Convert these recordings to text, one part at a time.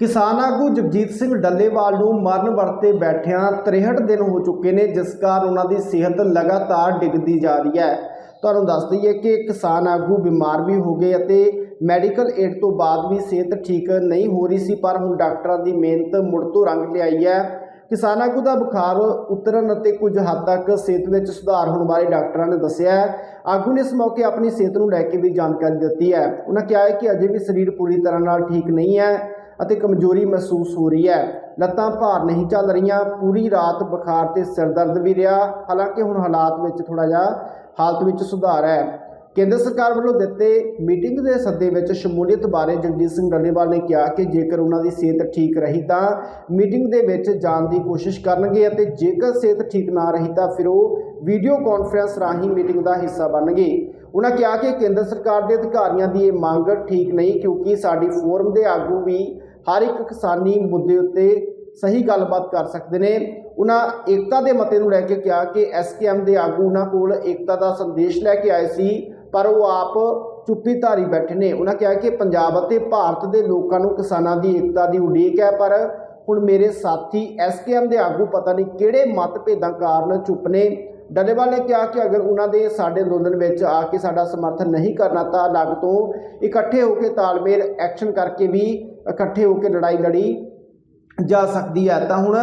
ਕਿਸਾਨ ਆਗੂ ਜਗਜੀਤ ਸਿੰਘ ਡੱਲੇਵਾਲ ਨੂੰ ਮਰਨ ਵਰਤੇ ਬੈਠਿਆਂ 63 ਦਿਨ ਹੋ ਚੁੱਕੇ ਨੇ, ਜਿਸ ਕਾਰਨ ਉਹਨਾਂ ਦੀ ਸਿਹਤ ਲਗਾਤਾਰ ਡਿੱਗਦੀ ਜਾ ਰਹੀ ਹੈ। ਤੁਹਾਨੂੰ ਦੱਸ ਦਈਏ ਕਿ ਕਿਸਾਨ ਆਗੂ ਬਿਮਾਰ ਵੀ ਹੋ ਗਏ ਅਤੇ ਮੈਡੀਕਲ ਏਡ ਤੋਂ ਬਾਅਦ ਵੀ ਸਿਹਤ ਠੀਕ ਨਹੀਂ ਹੋ ਰਹੀ ਸੀ, ਪਰ ਹੁਣ ਡਾਕਟਰਾਂ ਦੀ ਮਿਹਨਤ ਮੁੜ ਤੋਂ ਰੰਗ ਲਿਆਈ ਹੈ। ਕਿਸਾਨ ਆਗੂ ਦਾ ਬੁਖਾਰ ਉਤਰਨ ਅਤੇ ਕੁਝ ਹੱਦ ਤੱਕ ਸਿਹਤ ਵਿੱਚ ਸੁਧਾਰ ਹੋਣ ਬਾਰੇ ਡਾਕਟਰਾਂ ਨੇ ਦੱਸਿਆ ਹੈ। ਆਗੂ ਨੇ ਇਸ ਮੌਕੇ ਆਪਣੀ ਸਿਹਤ ਨੂੰ ਲੈ ਕੇ ਵੀ ਜਾਣਕਾਰੀ ਦਿੱਤੀ ਹੈ। ਉਹਨਾਂ ਕਿਹਾ ਹੈ ਕਿ ਅਜੇ ਵੀ ਸਰੀਰ ਪੂਰੀ ਤਰ੍ਹਾਂ ਨਾਲ ਠੀਕ ਨਹੀਂ ਹੈ। ਅਤੇ ਕਮਜ਼ੋਰੀ ਮਹਿਸੂਸ ਹੋ ਰਹੀ ਹੈ। ਲੱਤਾਂ ਭਾਰ ਨਹੀਂ ਚੱਲ ਰਹੀਆਂ। ਪੂਰੀ ਰਾਤ ਬੁਖਾਰ ਤੇ ਸਿਰ ਦਰਦ ਵੀ ਰਿਹਾ। ਹਾਲਾਂਕਿ ਹੁਣ ਹਾਲਾਤ ਵਿੱਚ ਥੋੜਾ ਜਿਹਾ ਹਾਲਤ ਵਿੱਚ ਸੁਧਾਰ ਹੈ। ਕੇਂਦਰ ਸਰਕਾਰ ਵੱਲੋਂ ਦਿੱਤੇ ਮੀਟਿੰਗ ਦੇ ਸੱਦੇ ਵਿੱਚ ਸ਼ਮੂਲੀਅਤ ਬਾਰੇ ਜਗਜੀਤ ਸਿੰਘ ਡੱਲੇਵਾਲ ਨੇ ਕਿਹਾ ਕਿ ਜੇਕਰ ਉਹਨਾਂ ਦੀ ਸਿਹਤ ਠੀਕ ਰਹੀ ਤਾਂ ਮੀਟਿੰਗ ਦੇ ਵਿੱਚ ਜਾਣ ਦੀ ਕੋਸ਼ਿਸ਼ ਕਰਨਗੇ ਅਤੇ ਜੇਕਰ ਸਿਹਤ ਠੀਕ ਨਾ ਰਹੀ ਤਾਂ ਫਿਰ ਉਹ ਵੀਡੀਓ ਕਾਨਫਰੰਸ ਰਾਹੀਂ ਮੀਟਿੰਗ ਦਾ ਹਿੱਸਾ ਬਣਨਗੇ। ਉਹਨਾਂ ਕਿਹਾ ਕਿ ਕੇਂਦਰ ਸਰਕਾਰ ਦੇ ਅਧਿਕਾਰੀਆਂ ਦੀ ਇਹ ਮੰਗ ਠੀਕ ਨਹੀਂ ਕਿਉਂਕਿ ਸਾਡੀ ਫੋਰਮ ਦੇ ਆਗੂ ਵੀ ਹਰ ਇੱਕ ਕਿਸਾਨੀ ਮੁੱਦੇ ਉੱਤੇ ਸਹੀ ਗੱਲਬਾਤ ਕਰ ਸਕਦੇ ਨੇ। ਉਹਨਾਂ ਏਕਤਾ ਦੇ ਮਤੇ ਨੂੰ ਲੈ ਕੇ ਕਿਹਾ ਕਿ ਐਸਕੇਐਮ ਦੇ ਆਗੂ ਉਹਨਾਂ ਕੋਲ ਏਕਤਾ ਦਾ ਸੰਦੇਸ਼ ਲੈ ਕੇ ਆਏ ਸੀ, ਪਰ ਉਹ ਆਪ ਚੁੱਪੀ ਧਾਰੀ ਬੈਠੇ ਨੇ। ਉਹਨਾਂ ਕਿਹਾ ਕਿ ਪੰਜਾਬ ਅਤੇ ਭਾਰਤ ਦੇ ਲੋਕਾਂ ਨੂੰ ਕਿਸਾਨਾਂ ਦੀ ਏਕਤਾ ਦੀ ਉਡੀਕ ਹੈ, ਪਰ ਹੁਣ ਮੇਰੇ ਸਾਥੀ ਐਸਕੇਐਮ ਦੇ ਆਗੂ ਪਤਾ ਨਹੀਂ ਕਿਹੜੇ ਮਤਭੇਦਾਂ ਕਾਰਨ ਚੁੱਪ ਨੇ। ਡੱਲੇਵਾਲ ਨੇ ਕਿਹਾ ਕਿ ਅਗਰ ਉਹਨਾਂ ਦੇ ਸਾਡੇ ਅੰਦੋਲਨ ਵਿੱਚ ਆ ਕੇ ਸਾਡਾ ਸਮਰਥਨ ਨਹੀਂ ਕਰਨਾ ਤਾਂ ਅਲੱਗ ਤੋਂ ਇਕੱਠੇ ਹੋ ਕੇ ਤਾਲਮੇਲ ਐਕਸ਼ਨ ਕਰਕੇ ਵੀ ਇਕੱਠੇ ਹੋ ਕੇ ਲੜਾਈ ਲੜੀ ਜਾ ਸਕਦੀ ਹੈ। ਤਾਂ ਹੁਣ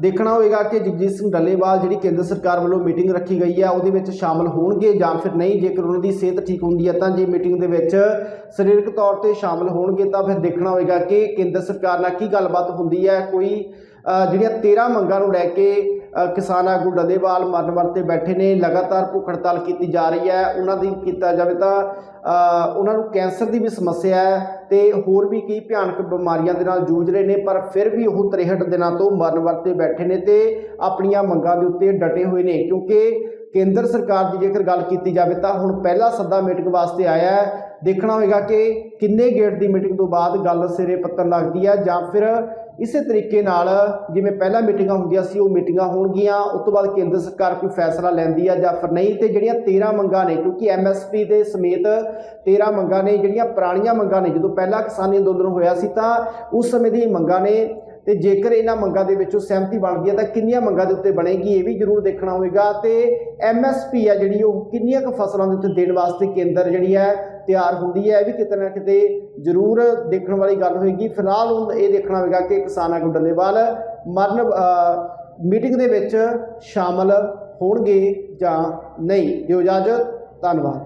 ਦੇਖਣਾ ਹੋਵੇਗਾ ਕਿ ਜਗਜੀਤ ਸਿੰਘ ਡੱਲੇਵਾਲ ਜਿਹੜੀ ਕੇਂਦਰ ਸਰਕਾਰ ਵੱਲੋਂ ਮੀਟਿੰਗ ਰੱਖੀ ਗਈ ਹੈ, ਉਹਦੇ ਵਿੱਚ ਸ਼ਾਮਲ ਹੋਣਗੇ ਜਾਂ ਫਿਰ ਨਹੀਂ? ਜੇਕਰ ਉਹਨਾਂ ਦੀ ਸਿਹਤ ਠੀਕ ਹੁੰਦੀ ਹੈ ਤਾਂ ਜੇ ਮੀਟਿੰਗ ਦੇ ਵਿੱਚ ਸਰੀਰਕ ਤੌਰ ਤੇ ਸ਼ਾਮਲ ਹੋਣਗੇ ਤਾਂ ਫਿਰ ਦੇਖਣਾ ਹੋਵੇਗਾ ਕਿ ਕੇਂਦਰ ਸਰਕਾਰ ਨਾਲ ਕੀ ਗੱਲਬਾਤ ਹੁੰਦੀ ਹੈ। ਕੋਈ ਜਿਹੜੀਆਂ 13 ਮੰਗਾਂ ਨੂੰ ਲੈ ਕੇ ਕਿਸਾਨ ਆਗੂ ਡੱਲੇਵਾਲ ਮਰਨ ਵਰਤੇ ਬੈਠੇ ਨੇ, ਲਗਾਤਾਰ ਭੁੱਖ ਹੜਤਾਲ ਕੀਤੀ ਜਾ ਰਹੀ ਹੈ। ਉਹਨਾਂ ਦੀ ਕੀਤਾ ਜਾਵੇ ਤਾਂ ਉਹਨਾਂ ਨੂੰ ਕੈਂਸਰ ਦੀ ਵੀ ਸਮੱਸਿਆ ਹੈ ਤੇ ਹੋਰ ਵੀ ਕਈ ਭਿਆਨਕ ਬਿਮਾਰੀਆਂ ਦੇ ਨਾਲ ਜੂਝ ਰਹੇ ਨੇ, ਪਰ ਫਿਰ ਵੀ ਉਹ 63 ਦਿਨਾਂ ਤੋਂ ਮਰਨ ਵਰਤੇ ਬੈਠੇ ਨੇ ਤੇ ਆਪਣੀਆਂ ਮੰਗਾਂ ਦੇ ਉੱਤੇ ਡਟੇ ਹੋਏ ਨੇ, ਕਿਉਂਕਿ ਕੇਂਦਰ ਸਰਕਾਰ ਦੀ ਜੇਕਰ ਗੱਲ ਕੀਤੀ ਜਾਵੇ ਤਾਂ ਹੁਣ ਪਹਿਲਾ ਸੱਦਾ ਮੀਟਿੰਗ ਵਾਸਤੇ ਆਇਆ ਹੈ। ਦੇਖਣਾ ਹੋਵੇਗਾ ਕਿ ਕਿੰਨੇ ਗੇਟ ਦੀ ਮੀਟਿੰਗ ਤੋਂ ਬਾਅਦ ਗੱਲ ਸਿਰੇ ਪੱਤਣ ਲੱਗਦੀ ਹੈ ਜਾਂ ਫਿਰ ਇਸੇ ਤਰੀਕੇ ਨਾਲ ਜਿਵੇਂ ਪਹਿਲਾਂ ਮੀਟਿੰਗਾਂ ਹੁੰਦੀਆਂ ਸੀ, ਉਹ ਮੀਟਿੰਗਾਂ ਹੋਣਗੀਆਂ, ਉਸ ਤੋਂ ਬਾਅਦ ਕੇਂਦਰ ਸਰਕਾਰ ਕੋਈ ਫੈਸਲਾ ਲੈਂਦੀ ਹੈ ਜਾਂ ਫਿਰ ਨਹੀਂ, ਤੇ ਜਿਹੜੀਆਂ 13 ਮੰਗਾਂ ਨੇ, ਕਿਉਂਕਿ ਐਮਐਸਪੀ ਦੇ ਸਮੇਤ 13 ਮੰਗਾਂ ਨੇ, ਜਿਹੜੀਆਂ ਪੁਰਾਣੀਆਂ ਮੰਗਾਂ ਨੇ, ਜਦੋਂ ਪਹਿਲਾ ਕਿਸਾਨੀ ਅੰਦੋਲਨ ਹੋਇਆ ਸੀ ਤਾਂ ਉਸ ਸਮੇਂ ਦੀ ਮੰਗਾਂ ਨੇ ਤੇ ਜੇਕਰ ਇਹਨਾਂ ਮੰਗਾਂ ਦੇ ਵਿੱਚੋਂ ਸਹਿਮਤੀ ਬਣਦੀ ਹੈ, ਤਾਂ ਕਿੰਨੀਆਂ ਮੰਗਾਂ ਦੇ ਉੱਤੇ ਬਣੇਗੀ, ਇਹ ਵੀ ਜ਼ਰੂਰ ਦੇਖਣਾ ਹੋਵੇਗਾ। ਤੇ ਐਮਐਸਪੀ ਹੈ ਜਿਹੜੀ ਉਹ ਕਿੰਨੀਆਂ ਕੁ ਫਸਲਾਂ ਦੇ ਉੱਤੇ ਦੇਣ ਵਾਸਤੇ ਕੇਂਦਰ ਜਿਹੜੀ ਹੈ ਤਿਆਰ ਹੁੰਦੀ ਹੈ, ਇਹ ਵੀ ਕਿਤੇ ਨਾ ਕਿਤੇ ਜ਼ਰੂਰ ਦੇਖਣ ਵਾਲੀ ਗੱਲ ਹੋਏਗੀ ਫਿਲਹਾਲ ਹੁਣ ਇਹ ਦੇਖਣਾ ਹੋਵੇਗਾ ਕਿ ਕਿਸਾਨ ਆਗੂ ਡੱਲੇਵਾਲ ਮਰਨ ਮੀਟਿੰਗ ਦੇ ਵਿੱਚ ਸ਼ਾਮਲ ਹੋਣਗੇ ਜਾਂ ਨਹੀਂ। ਦਿਓ ਇਜਾਜ਼ਤ, ਧੰਨਵਾਦ।